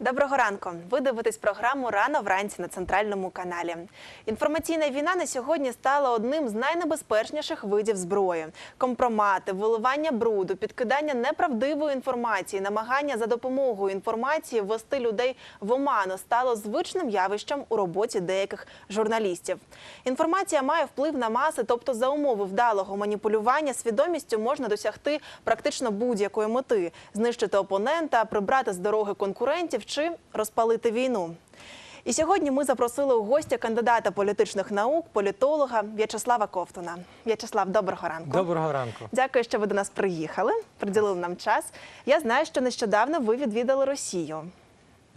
Доброго ранку. Ви дивитесь програму Рано вранці на центральному каналі. Інформаційна війна на сьогодні стала одним з найнебезпечніших видів зброї. Компромати, виливання бруду, підкидання неправдивої інформації, намагання за допомогою інформації ввести людей в оману стало звичним явищем у роботі деяких журналістів. Інформація має вплив на маси, тобто за умови вдалого маніпулювання свідомістю можна досягти практично будь-якої мети: знищити опонента, прибрати з дороги конкурентів чи розпалити війну. І сьогодні ми запросили у гостя кандидата політичних наук, політолога В'ячеслава Ковтуна. В'ячеслав, доброго ранку. Доброго ранку. Дякую, що ви до нас приїхали, приділили нам час. Я знаю, що нещодавно ви відвідали Росію,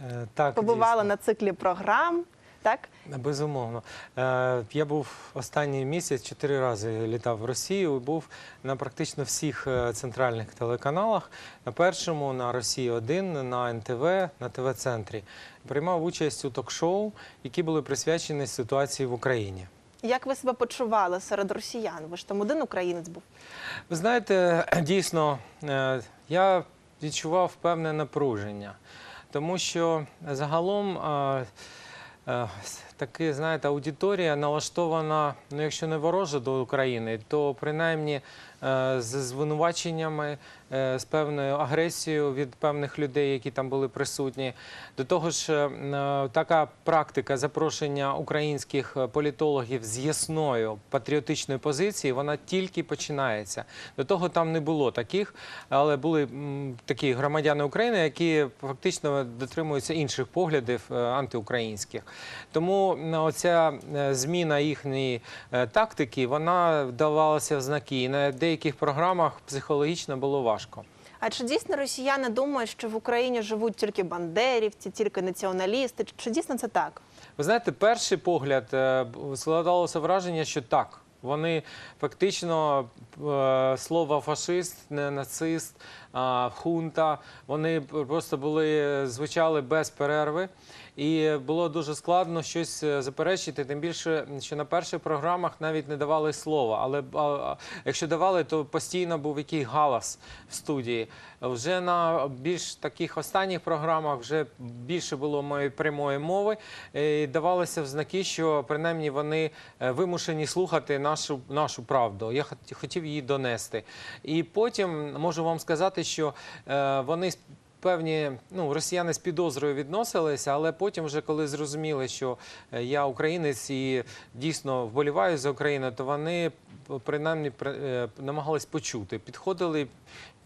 Е, Так, побували дійсно. на циклі програм. Так, Безумовно. Е, Я був останній місяць чотири рази літав в Росію. і Був на практично всіх е, центральних телеканалах. На першому, на Росії 1 на НТВ, на ТВ-центрі. Приймав участь у ток-шоу, які були присвячені ситуації в Україні. як ви себе почували серед росіян? Ви ж там один українець був. Ви знаєте, дійсно, е, я відчував певне напруження, тому що загалом Oh. Таки, знаєте, аудиторія налаштована, ну якщо не вороже до України, то принаймні е, з звинуваченнями, е, з певною агресією від певних людей, які там були присутні. До того ж, е, така практика запрошення українських політологів з ясною патріотичною позицією, вона тільки починається. До того там не було таких, але були такі громадяни України, які фактично дотримуються інших поглядів антиукраїнських. Тому м, оця е, зміна їхньої е, тактики, вона вдавалася в знаки. І на деяких програмах психологічно було важко. А чи дійсно росіяни думають, що в Україні живуть тільки бандерівці, тільки націоналісти? Чи дійсно це так? Ви знаєте, перший погляд е, складалося враження, що так. Вони фактично слово фашист, не нацист, хунта. Вони просто були звучали без перерви, і було дуже складно щось е, заперечити. Тим більше, що на перших програмах навіть не давали слова. Але а, якщо давали, то постійно був якийсь галас в студії. Вже на більш таких останніх програмах вже більше було моєї прямої мови. е, І давалося в знаки, що принаймні вони е, вимушені слухати нашу, нашу правду. Я хот- хотів її донести. І потім можу вам сказати, що вони Певні ну росіяни з підозрою відносилися, але потім, вже коли зрозуміли, що е, я українець і дійсно вболіваю за Україну, то вони принаймні при- е, намагались почути, підходили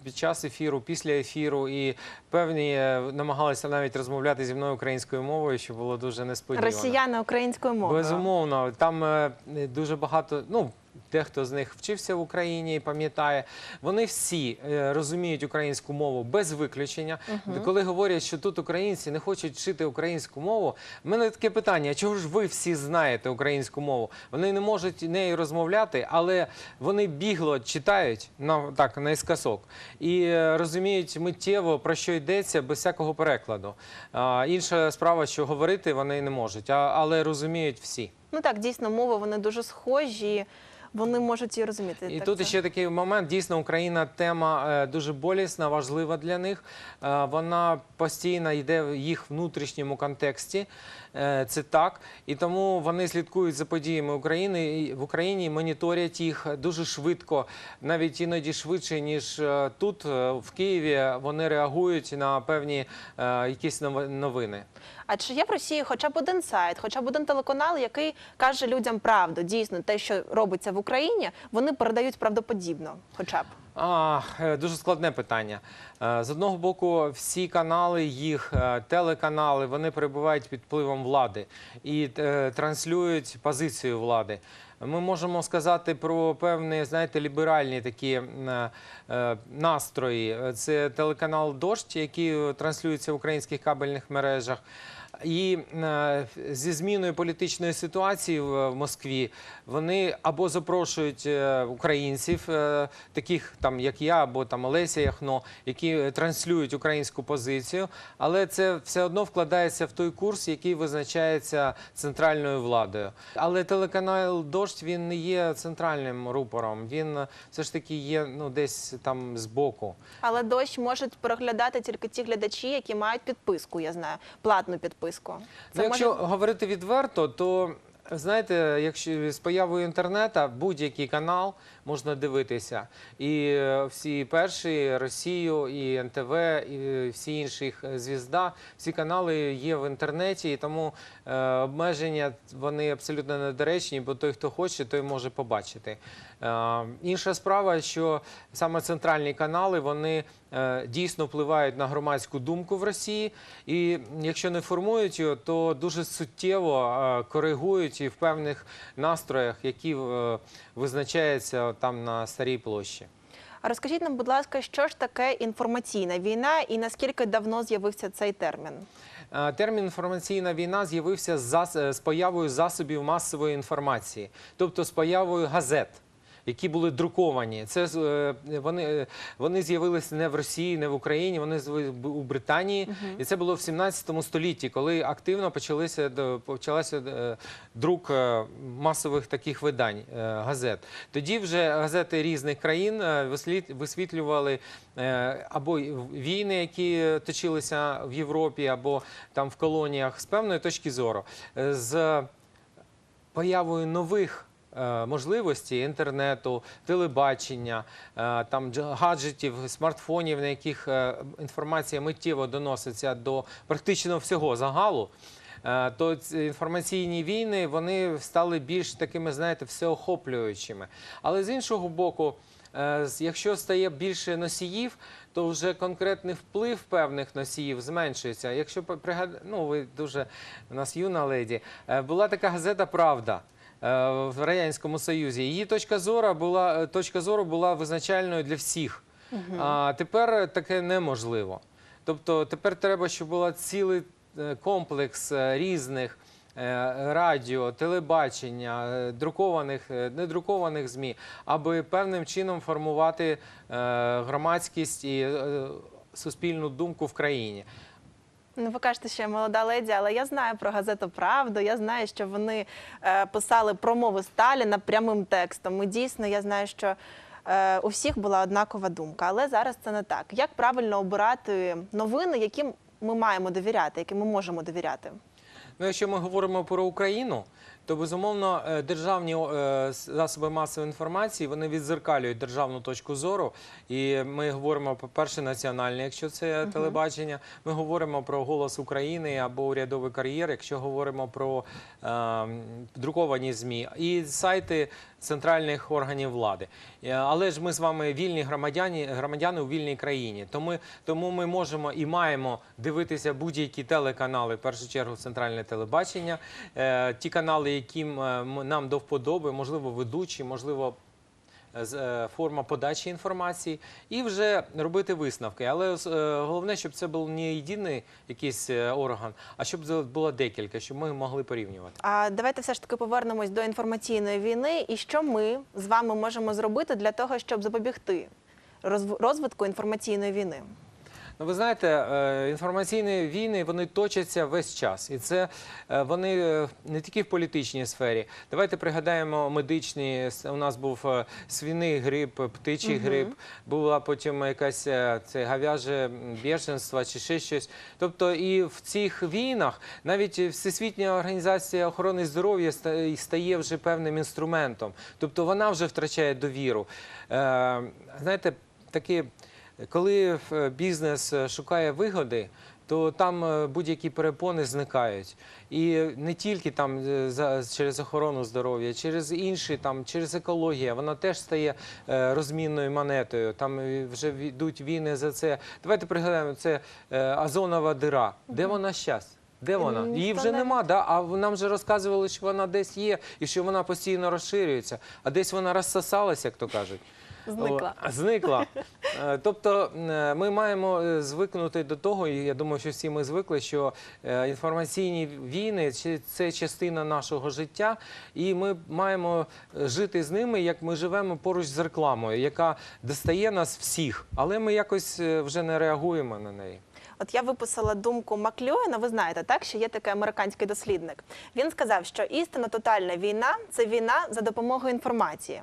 під час ефіру, після ефіру, і певні е, намагалися навіть розмовляти зі мною українською мовою, що було дуже несподівано. Росіяни українською мовою. Безумовно, там дуже багато. Ну дехто з них вчився в Україні і пам'ятає. Вони всі е, розуміють українську мову без виключення. Коли говорять, що тут українці не хочуть вчити українську мову, в мене таке питання: чого ж ви всі знаєте українську мову? Вони не можуть нею розмовляти, але вони бігло читають на так наискосок і е, розуміють миттєво про що йдеться без всякого перекладу. А, інша справа, що говорити вони не можуть, а, але розуміють всі. Ну так, дійсно, мови вони дуже схожі, вони можуть її розуміти. І Так, тут це- ще такий момент. Дійсно, Україна тема е, дуже болісна, важлива для них. Е, Вона постійно йде в їх внутрішньому контексті. Е, Це так. І тому вони слідкують за подіями України в Україні, моніторять їх дуже швидко, навіть іноді швидше, ніж тут, в Києві. Вони реагують на певні якісь нови- новини. А чи є в Росії хоча б один сайт, хоча б один телеканал, який каже людям правду? Дійсно, те, що робиться в Україні, вони передають правдоподібно, хоча б. А, е, дуже складне питання. Е, З одного боку, всі канали, їх е, телеканали, вони перебувають під впливом влади і е, транслюють позицію влади. Ми можемо сказати про певні, знаєте, ліберальні такі е, настрої. Це телеканал Дождь, який транслюється в українських кабельних мережах. І е, зі зміною політичної ситуації в, Москві вони або запрошують е, українців, е, таких там як я, або там Олеся Яхно, які транслюють українську позицію, але це все одно вкладається в той курс, який визначається центральною владою. Але телеканал Дождь він не є центральним рупором. Він все ж таки є ну десь там збоку. Але дощ можуть переглядати тільки ті глядачі, які мають підписку, я знаю, платну підписку. Ну, якщо говорити відверто, то знаєте, якщо з появою інтернету будь-який канал можна дивитися, і е, всі перші Росію, і НТВ, і всі інші е, звізда, всі канали є в інтернеті, і тому е, обмеження вони абсолютно недоречні, бо той, хто хоче, той може побачити. Е, інша справа, що саме центральні канали вони е, дійсно впливають на громадську думку в Росії, і якщо не формують його, то дуже суттєво е, коригують і в певних настроях, які визначаються там на старій площі. А розкажіть нам, будь ласка, що ж таке інформаційна війна і наскільки давно з'явився цей термін? Термін інформаційна війна з'явився з появою засобів масової інформації, тобто з появою газет. Які були друковані, це е, вони, е, вони з'явилися не в Росії, не в Україні. Вони у Британії, і це було в 17 столітті, коли активно почалися почалася е, друк масових таких видань газет. Тоді вже газети різних країн висвітлювали або війни, які точилися в Європі, або там в колоніях з певної точки зору. З появою нових е, можливостей інтернету, телебачення, е, там гаджетів, смартфонів, на яких е, інформація миттєво доноситься до практично всього загалу. То інформаційні війни вони стали більш такими, знаєте, всеохоплюючими. Але з іншого боку, якщо стає більше носіїв, то вже конкретний вплив певних носіїв зменшується. Якщо ну ви дуже у нас юна леді, була така газета Правда. Е, В радянському союзі її точка зору була е, точка зору була визначальною для всіх. А тепер таке неможливо. Тобто тепер треба, щоб була цілий е, комплекс різних радіо, телебачення, друкованих, недрукованих ЗМІ, аби певним чином формувати громадськість і суспільну думку в країні. Ну, ви кажете, що я молода леді, але я знаю про газету Правду. Я знаю, що вони е, писали промови Сталіна прямим текстом. І дійсно, я знаю, що е, у всіх була однакова думка. Але зараз це не так. Як правильно обирати новини, яким ми маємо довіряти, яким ми можемо довіряти? Ну, якщо ми говоримо про Україну, то безумовно е, державні е, засоби масової інформації вони відзеркалюють державну точку зору. І ми говоримо по перше, національне, якщо це телебачення. Ми говоримо про голос України або урядовий кар'єр, якщо говоримо про е, друковані змі і сайти центральних органів влади. Е, Але ж ми з вами вільні громадяни, громадяни у вільній країні. Тому, тому ми можемо і маємо дивитися будь-які телеканали, в першу чергу центральне телебачення, е, ті канали, яким е, нам до вподоби, можливо, ведучі, можливо. Е, Форма подачі інформації і вже робити висновки. Але е, головне, щоб це був не єдиний якийсь е, орган, а щоб було декілька, щоб ми могли порівнювати. А давайте все ж таки повернемось до інформаційної війни. І що ми з вами можемо зробити для того, щоб запобігти розв- розвитку інформаційної війни? Ну, ви знаєте, е, інформаційні війни вони точаться весь час, і це е, вони е, не тільки в політичній сфері. Давайте пригадаємо медичні. У нас був свиний грип, птичий грип, була потім якась це гав'яже біженство чи ще щось. Тобто, і в цих війнах навіть Всесвітня організація охорони здоров'я стає вже певним інструментом. Тобто вона вже втрачає довіру. Знаєте, такі. Коли е, бізнес е, шукає вигоди, то там е, будь-які перепони зникають. І не тільки там через охорону здоров'я, через інші, там, через екологію, вона теж стає розмінною монетою. Там вже йдуть війни за це. Давайте пригадаємо, це озонова дира. Де вона зараз? Де вона? Її вже нема, да? а нам вже розказували, що вона десь є і що вона постійно розширюється, а десь вона розсосалася, як то кажуть. Зникла. О, Зникла. Е, Тобто е, ми маємо е, звикнути до того, і я думаю, що всі ми звикли, що інформаційні війни це частина нашого життя, і ми маємо жити з ними, як ми живемо поруч з рекламою, яка достає нас всіх, але ми якось вже не реагуємо на неї. От я виписала думку Маклюїна. Ви знаєте, так що є такий американський дослідник. Він сказав, що істинно тотальна війна це війна за допомогою інформації.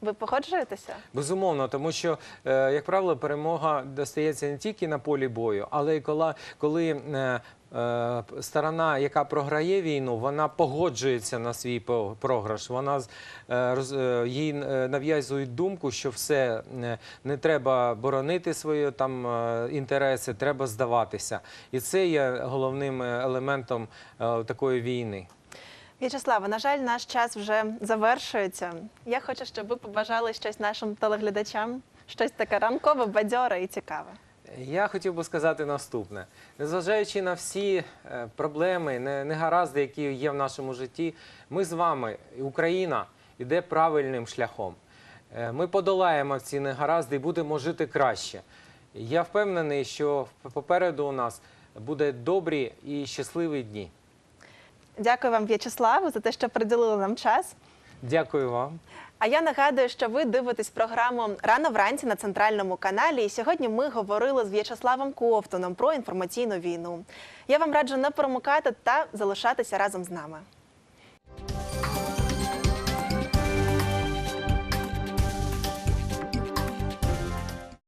Ви погоджуєтеся? Безумовно, тому що, е, як правило, перемога достається не тільки на полі бою, але й коли, коли е, е, сторона, яка програє війну, вона погоджується на свій програш. Вона їй нав'язують думку, що все не треба боронити свої там інтереси, треба здаватися. І це є головним елементом такої війни. В'ячеслава, на жаль, наш час вже завершується. Я хочу, щоб ви побажали щось нашим телеглядачам, щось таке ранкове, бадьоре і цікаве. Я хотів би сказати наступне: незважаючи на всі е, проблеми, негаразди, які є в нашому житті, ми з вами, Україна, йде правильним шляхом. Е, Ми подолаємо ці негаразди і будемо жити краще. Я впевнений, що попереду у нас буде добрі і щасливі дні. Дякую вам, В'ячеславу, за те, що приділили нам час. Дякую вам. А я нагадую, що ви дивитесь програму рано вранці на центральному каналі. І сьогодні ми говорили з В'ячеславом Ковтуном про інформаційну війну. Я вам раджу не промикати та залишатися разом з нами.